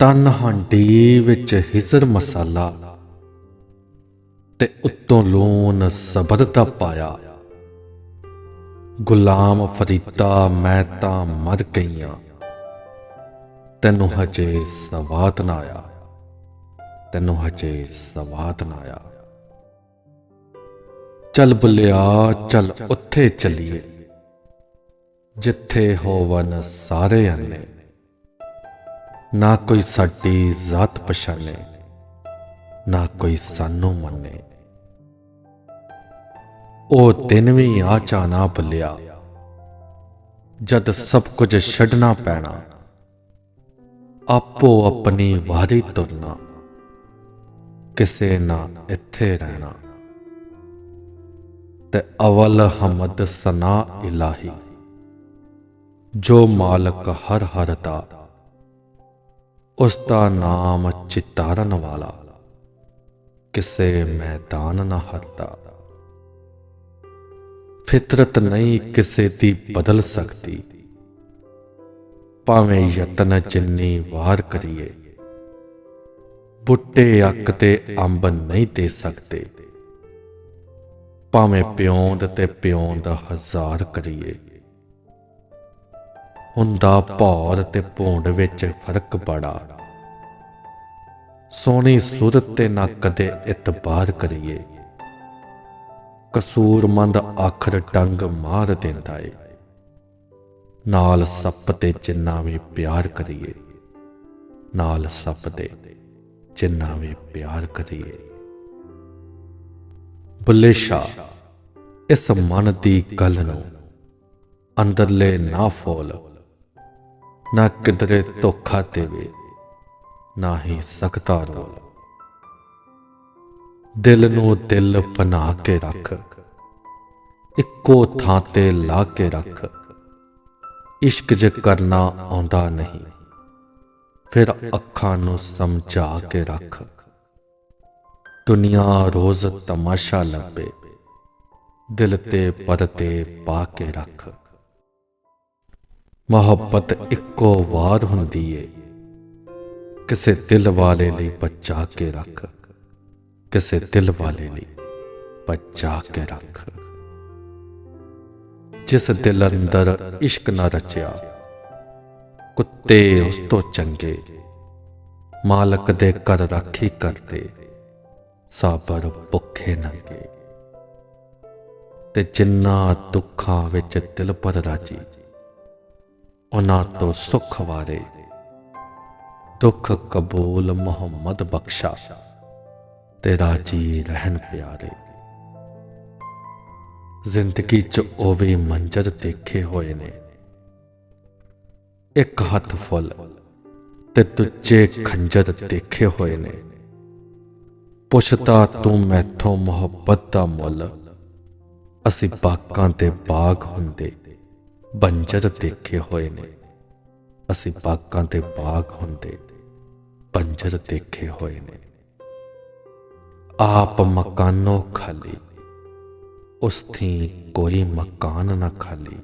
ਤਨ ਹਾਂਡੀ ਵਿੱਚ ਹਿਜ਼ਰ ਮਸਾਲਾ ਤੇ ਉੱਤੋਂ ਲੂਣ ਸਬਰ ਦਾ ਪਾਇਆ। ਗੁਲਾਮ ਫਰੀਦਾ, ਮੈਂ ਤਾਂ ਮਰ ਗਈਆਂ। ਤੈਨੂੰ ਹਜੇ ਸਵਾਤ ਨਾ ਆਇਆ। ਤੈਨੂੰ ਹਜੇ ਸਵਾਤ ਨਾ ਆਇਆ। ਚੱਲ ਬੁੱਲਿਆ, ਚੱਲ ਉੱਥੇ ਚੱਲੀਏ, ਜਿੱਥੇ ਹੋਵਨ ਸਾਰੇ ਅੰਨੇ। ਨਾ ਕੋਈ ਸਾਡੀ ਜ਼ਾਤ ਪਛਾਣੇ, ਨਾ ਕੋਈ ਸਾਨੂੰ ਮੰਨੇ। ਉਹ ਦਿਨ ਵੀ ਆ ਚਾਣਾ ਬੁੱਲਿਆ ਜਦ ਸਭ ਕੁਝ ਛੱਡਣਾ ਪੈਣਾ, ਆਪੋ ਆਪਣੀ ਵਾਰੀ ਤੁਰਨਾ, ਕਿਸੇ ਨਾ ਇੱਥੇ ਰਹਿਣਾ। ਤੇ ਅਵਲ ਹਮਦ ਸਨਾ ਇਲਾਹੀ, ਜੋ ਮਾਲਕ ਹਰ ਹਰ ਦਾ। ਉਸ ਦਾ ਨਾਮ ਚਿਤਾਰਨ ਵਾਲਾ। ਕਿਸੇ ਮੈਦਾਨ ਨਾ ਹਰਦਾ ਫਿਤਰਤ ਨਹੀਂ ਕਿਸੇ ਦੀ ਬਦਲ ਸਕਦੀ। ਭਾਵੇਂ ਯਤਨ ਜਿੰਨੀ ਵਾਰ ਕਰੀਏ, ਬੁੱਟੇ ਅੱਕ ਤੇ ਅੰਬ ਨਹੀਂ ਦੇ ਸਕਦੇ। ਭਾਵੇਂ ਪਿਉਂਦ ਤੇ ਪਿਉਂਦ ਹਜ਼ਾਰ ਕਰੀਏ। ਹੁੰਦਾ ਭੌਰ ਤੇ ਭੂੰਡ ਵਿੱਚ ਫ਼ਰਕ ਬੜਾ। ਸੋਹਣੀ ਸੂਰਤ ਤੇ ਨਾ ਕਦੇ ਇਤਬਾਰ ਕਰੀਏ। ਕਸੂਰਮੰਦ ਆਖਰ ਡੰਗ ਮਾਰ ਦਿੰਦਾ ਏ। ਨਾਲ ਸੱਪ ਤੇ ਜਿੰਨਾ ਵੀ ਪਿਆਰ ਕਰੀਏ। ਨਾਲ ਸੱਪ ਦੇ ਜਿੰਨਾ ਵੀ ਪਿਆਰ ਕਰੀਏ। ਬੁੱਲੇ ਸ਼ਾਹ ਇਸ ਮਨ ਦੀ ਗੱਲ ਨੂੰ ਅੰਦਰਲੇ ਨਾ ਫੋਲ। ਨਾ ਕਿਧਰੇ ਧੋਖਾ ਦੇਵੇ, ਨਾ ਹੀ ਸਕਤਾ ਰੋਲ ਦਿਲ ਨੂੰ ਦਿਲ ਬਣਾ ਕੇ ਰੱਖ, ਇੱਕੋ ਥਾਂ ਤੇ ਲਾ ਕੇ ਰੱਖ। ਇਸ਼ਕ ਜੇ ਕਰਨਾ ਆਉਂਦਾ ਨਹੀਂ, ਫਿਰ ਅੱਖਾਂ ਨੂੰ ਸਮਝਾ ਕੇ ਰੱਖ। ਦੁਨੀਆ ਰੋਜ਼ ਤਮਾਸ਼ਾ ਲੱਭੇ, ਦਿਲ ਤੇ ਪਰਤੇ ਪਾ ਕੇ ਰੱਖ। ਮੁਹੱਬਤ ਇੱਕੋ ਵਾਰ ਹੁੰਦੀ ਏ। ਕਿਸੇ ਦਿਲ ਵਾਲੇ ਲਈ ਬਚਾ ਕੇ ਰੱਖ। ਕਿਸੇ ਦਿਲ ਵਾਲੇ ਲਈ ਬਚਾ ਕੇ ਰੱਖ। ਜਿਸ ਦਿਲ ਅੰਦਰ ਇਸ਼ਕ ਨਾ ਰਚਿਆ, ਕੁੱਤੇ ਉਸ ਤੋਂ ਚੰਗੇ। ਮਾਲਕ ਦੇ ਘਰ ਰਾਖੀ ਕਰਦੇ, ਸਾਬਰ ਭੁੱਖੇ ਨੰਗੇ ਤੇ ਜਿੰਨਾ ਦੁੱਖਾਂ ਵਿੱਚ ਦਿਲ ਪਰ ਰਾਜੀ ਉਹਨਾਂ ਤੋਂ ਸੁਖ ਵਾਰੇ। ਦੁੱਖ ਕਬੂਲ ਮੁਹੰਮਦ ਬਖਸ਼ਾ, ਤੇਰਾ ਰਾਜੀ ਰਹਿਣ ਪਿਆਰੇ। ਜ਼ਿੰਦਗੀ 'ਚ ਉਹ ਵੀ ਮੰਜ਼ਰ ਦੇਖੇ ਹੋਏ ਨੇ। ਇੱਕ ਹੱਥ ਫੁੱਲ ਤੇ ਦੂਜੇ ਖੰਜਰ ਦੇਖੇ ਹੋਏ ਨੇ। ਪੁੱਛਦਾ ਤੂੰ ਮੈਥੋਂ ਮੁਹੱਬਤ ਦਾ ਮੁੱਲ, ਅਸੀਂ ਬਾਕਾਂ ਤੇ ਬਾਗ ਹੁੰਦੇ। ਬੰਜਰ ਦੇਖੇ ਹੋਏ ਨੇ। ਅਸੀਂ ਬਾਗਾਂ ਤੇ ਬਾਗ ਹੁੰਦੇ, ਬੰਜਰ ਦੇਖੇ ਹੋਏ ਨੇ। ਆਪ ਮਕਾਨੋ ਖਾਲੀ, ਉਸ ਥੀ ਕੋਈ ਮਕਾਨ ਨਾ ਖਾਲੀ।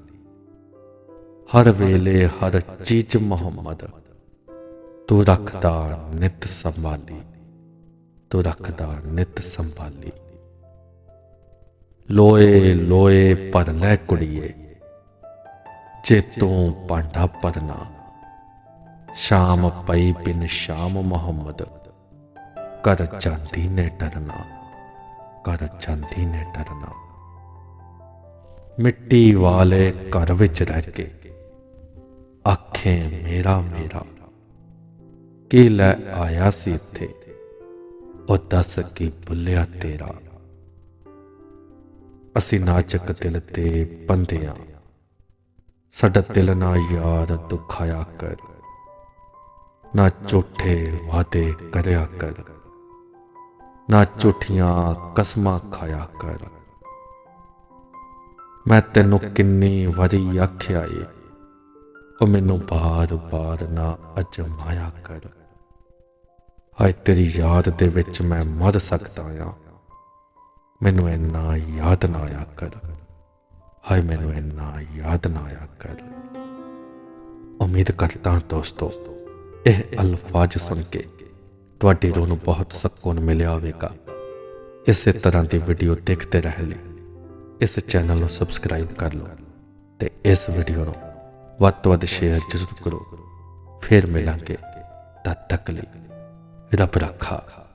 ਹਰ ਵੇਲੇ ਹਰ ਚੀਜ਼ ਮੁਹੰਮਦ, ਤੂੰ ਰੱਖਦਾ ਨਿਤ ਸੰਭਾਲੀ, ਤੂੰ ਰੱਖਦਾ ਨਿਤ ਸੰਭਾਲੀ। ਲੋਏ ਲੋਏ, ਪਰ ਲੈ ਕੁੜੀਏ ਚੇਤੋਂ ਪਾਂਡਾ ਭਾਂਡਾ ਸ਼ਾਮ ਪਈ ਬਿਨ ਸ਼ਾਮ ਮੁਹੰਮਦ। ਕਰ ਜਾਂਦੀ ਨੇ ਡਰਨਾ ਕਰ ਜਾਂਦੀ ਨੇ ਡਰਨਾ ਮਿੱਟੀ ਵਾਲੇ ਘਰ ਵਿੱਚ ਰਹਿ ਕੇ ਆਖੇ, ਮੇਰਾ ਮੇਰਾ, ਕੀ ਲੈ ਆਇਆ ਸੀ ਇੱਥੇ? ਉਹ ਦੱਸ ਕੀ ਭੁੱਲਿਆ ਤੇਰਾ? ਅਸੀਂ ਨਾਚਕ ਦਿਲ ਤੇ ਬੰਦਿਆਂ ਸਾਡਾ ਦਿਲ ਨਾ ਯਾਦ ਦੁਖਾਇਆ ਕਰ, ਨਾ ਝੂਠੇ ਵਾਦੇ ਕਰਿਆ ਕਰ, ਨਾ ਝੂਠੀਆਂ ਕਸਮਾਂ ਖਾਇਆ ਕਰ। ਮੈਂ ਤੈਨੂੰ ਕਿੰਨੀ ਵਾਰੀ ਆਖਿਆ ਏ, ਉਹ ਮੈਨੂੰ ਬਾਰ-ਬਾਰ ਨਾ ਅਜਮਾਇਆ ਕਰ। ਹਾਏ, ਤੇਰੀ ਯਾਦ ਦੇ ਵਿੱਚ ਮੈਂ ਮਰ ਸਕਦਾ ਆ। ਮੈਨੂੰ ਇੰਨਾ ਯਾਦ ਨਾ ਆਇਆ ਕਰ। ਹਾਏ ਮੈਨੂੰ ਇੰਨਾ ਯਾਦ ਨਾ ਆਇਆ ਕਰ। ਉਮੀਦ ਕਰਦਾ ਹਾਂ ਦੋਸਤੋ, ਇਹ ਅਲਫਾਜ਼ ਸੁਣ ਕੇ ਤੁਹਾਡੀ ਰੂਹ ਨੂੰ ਬਹੁਤ ਸਕੂਨ ਮਿਲਿਆ ਹੋਵੇਗਾ। ਇਸੇ ਤਰ੍ਹਾਂ ਦੀ ਵੀਡੀਓ ਦੇਖਦੇ ਰਹਿਣ ਲਈ ਇਸ ਚੈਨਲ ਨੂੰ ਸਬਸਕ੍ਰਾਈਬ ਕਰ ਲਓ ਤੇ ਇਸ ਵੀਡੀਓ ਨੂੰ ਵੱਧ ਤੋਂ ਵੱਧ ਸ਼ੇਅਰ ਜ਼ਰੂਰ ਕਰੋ। ਫਿਰ ਮਿਲਾਂਗੇ ਤਦ ਤੱਕ ਲਈ ਰੱਬ ਰੱਖਾ।